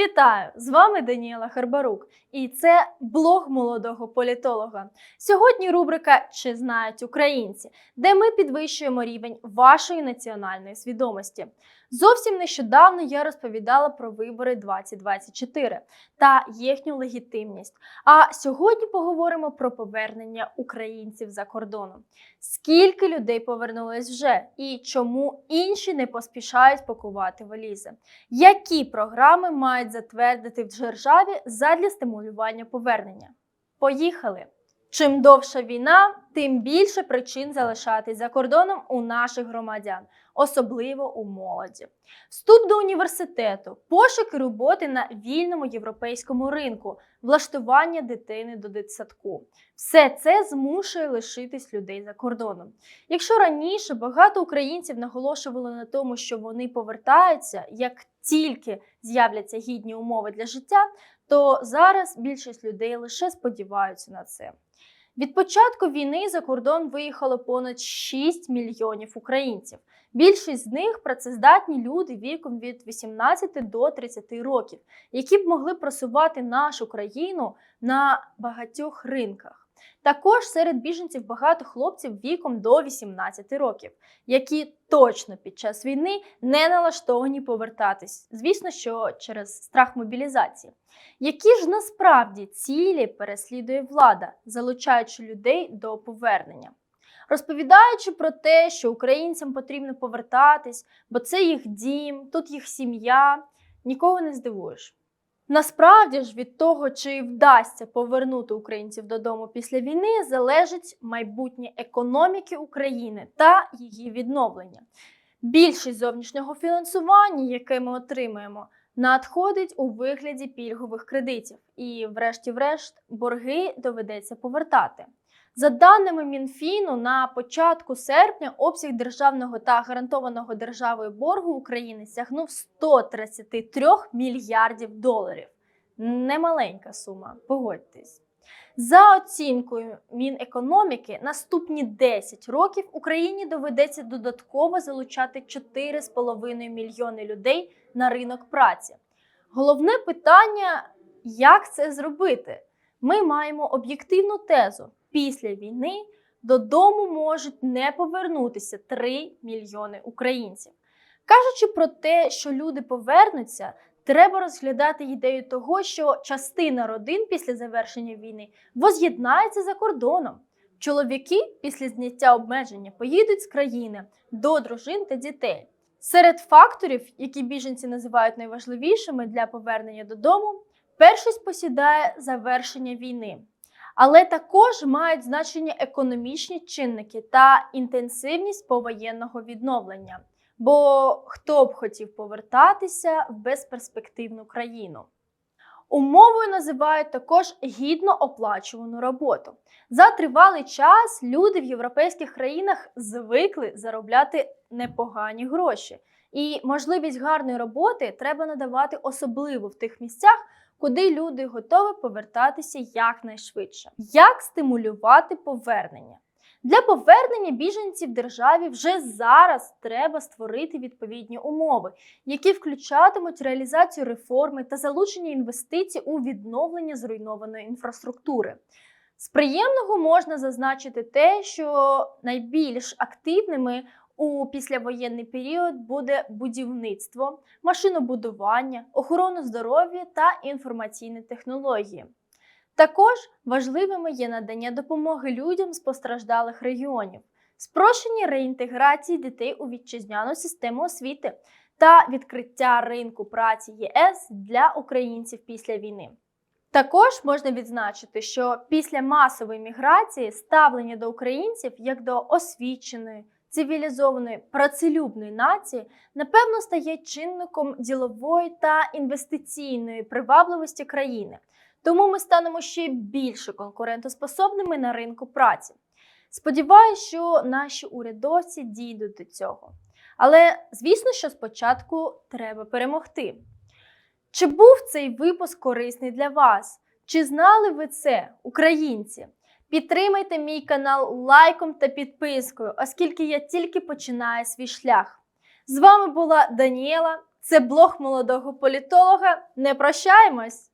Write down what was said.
Вітаю! З вами Даніела Харбарук, і це блог молодого політолога. Сьогодні рубрика Чи знають українці, де ми підвищуємо рівень вашої національної свідомості. Зовсім нещодавно я розповідала про вибори 2024 та їхню легітимність. А сьогодні поговоримо про повернення українців за кордоном. Скільки людей повернулись вже, і чому інші не поспішають пакувати валізи? Які програми мають затвердити в державі задля стимулювання повернення? Поїхали! Чим довша війна, тим більше причин залишатись за кордоном у наших громадян, особливо у молоді. Вступ до університету, пошуки роботи на вільному європейському ринку, влаштування дитини до дитсадку. Все це змушує лишитись людей за кордоном. Якщо раніше багато українців наголошували на тому, що вони повертаються, як тільки з'являться гідні умови для життя, то зараз більшість людей лише сподіваються на це. Від початку війни за кордон виїхало понад 6 мільйонів українців. Більшість з них працездатні люди віком від 18 до 30 років, які б могли просувати нашу країну на багатьох ринках. Також серед біженців багато хлопців віком до 18 років, які точно під час війни не налаштовані повертатись. Звісно, що через страх мобілізації. Які ж насправді цілі переслідує влада, залучаючи людей до повернення? Розповідаючи про те, що українцям потрібно повертатись, бо це їх дім, тут їх сім'я, нікого не здивуєш. Насправді ж від того, чи вдасться повернути українців додому після війни, залежить майбутнє економіки України та її відновлення. Більшість зовнішнього фінансування, яке ми отримуємо, надходить у вигляді пільгових кредитів, і, врешті-врешт, борги доведеться повертати. За даними Мінфіну, на початку серпня обсяг державного та гарантованого державою боргу України сягнув 133 мільярдів доларів. Немаленька сума, погодьтесь. За оцінкою Мінекономіки, наступні 10 років Україні доведеться додатково залучати 4,5 мільйони людей на ринок праці. Головне питання, як це зробити? Ми маємо об'єктивну тезу: після війни додому можуть не повернутися 3 мільйони українців. Кажучи про те, що люди повернуться, треба розглядати ідею того, що частина родин після завершення війни воз'єднається за кордоном. Чоловіки після зняття обмеження поїдуть з країни до дружин та дітей. Серед факторів, які біженці називають найважливішими для повернення додому, першість посідає завершення війни. Але також мають значення економічні чинники та інтенсивність повоєнного відновлення. Бо хто б хотів повертатися в безперспективну країну? Умовою називають також гідно оплачувану роботу. За тривалий час люди в європейських країнах звикли заробляти непогані гроші, і можливість гарної роботи треба надавати особливо в тих місцях, куди люди готові повертатися якнайшвидше. Як стимулювати повернення? Для повернення біженців державі вже зараз треба створити відповідні умови, які включатимуть реалізацію реформи та залучення інвестицій у відновлення зруйнованої інфраструктури. З приємного можна зазначити те, що найбільш активними у післявоєнний період буде будівництво, машинобудування, охорона здоров'я та інформаційні технології. Також важливими є надання допомоги людям з постраждалих регіонів, спрощення реінтеграції дітей у вітчизняну систему освіти та відкриття ринку праці ЄС для українців після війни. Також можна відзначити, що після масової міграції ставлення до українців як до освіченої, цивілізованої, працелюбної нації, напевно, стає чинником ділової та інвестиційної привабливості країни. Тому ми станемо ще більше конкурентоспособними на ринку праці. Сподіваюся, що наші урядовці дійдуть до цього. Але звісно, що спочатку треба перемогти. Чи був цей випуск корисний для вас? Чи знали ви це, українці? Підтримайте мій канал лайком та підпискою, оскільки я тільки починаю свій шлях. З вами була Даніела Це блог молодого політолога. Не прощаємось!